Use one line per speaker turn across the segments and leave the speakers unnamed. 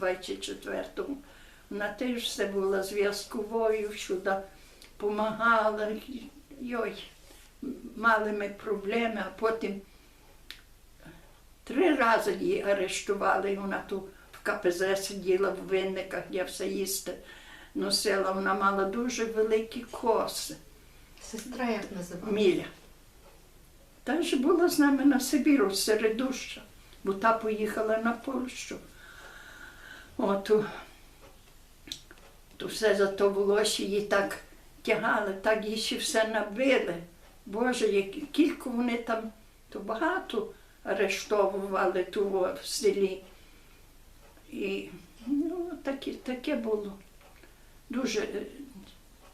24-му. Вона теж все була зв'язковою, всюди допомагала. Йой, мали ми проблеми, а потім три рази її арештували. Вона тут в КПЗ сиділа в винниках, я все їсти носила. Вона мала дуже великі коси.
Сестра як називала?
Міля. Та ж була з нами на Сибіру, середуща, бо та поїхала на Польщу. От, то, все за то волосся її так тягали, так її ще все набили. Боже, які, кілько вони там, то багато арештовували того в селі. І ну, таке, таке було. Дуже е,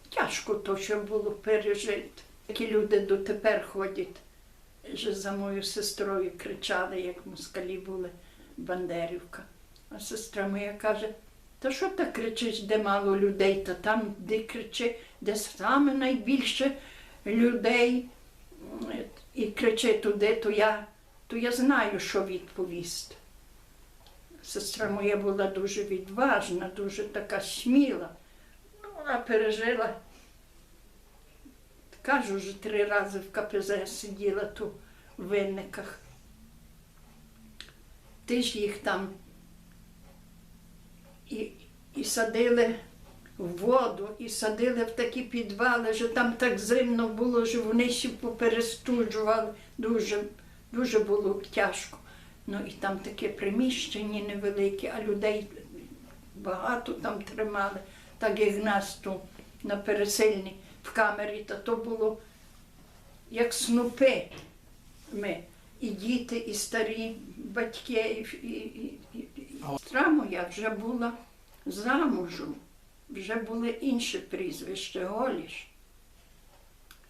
тяжко то, що було пережити. Такі люди дотепер ходять, що за мою сестрою кричали, як москалі були Бандерівка. А сестра моя каже, та що ти кричиш, де мало людей, та там, де кричи, де саме найбільше людей і кричи туди, то я, то я знаю, що відповісти. Сестра моя була дуже відважна, дуже така сміла. Ну, вона пережила. Кажу, що три рази в КПЗ сиділа тут в винниках. Ти ж їх там і, і садили в воду, і садили в такі підвали, що там так зимно було, що вони ще поперестуджували. Дуже, дуже було тяжко. Ну і там таке приміщення невелике, а людей багато там тримали, так як нас тут на пересильні в камері, та то було як снупи ми. І діти, і старі батьки, і, і, і. Сестра моя вже була замужем, вже були інші прізвища, Голіш.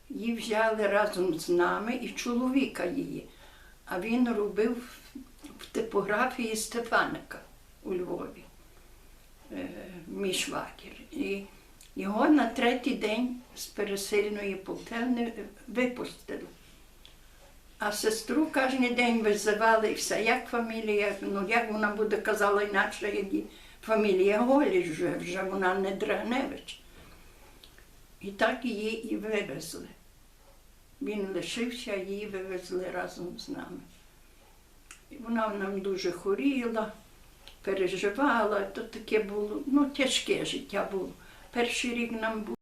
Її взяли разом з нами і чоловіка її. А він робив в типографії Стефаника у Львові, е, мій швагір. І його на третій день з пересильної полтавни випустили. А сестру кожен день визивали все. Як фамілія, ну як вона буде казала інакше, як фамілія Голіш вже, вже вона не Драгневич. І так її і вивезли. Він лишився, її вивезли разом з нами. І вона нам дуже хворіла, переживала, то таке було, ну, тяжке життя було. Перший рік нам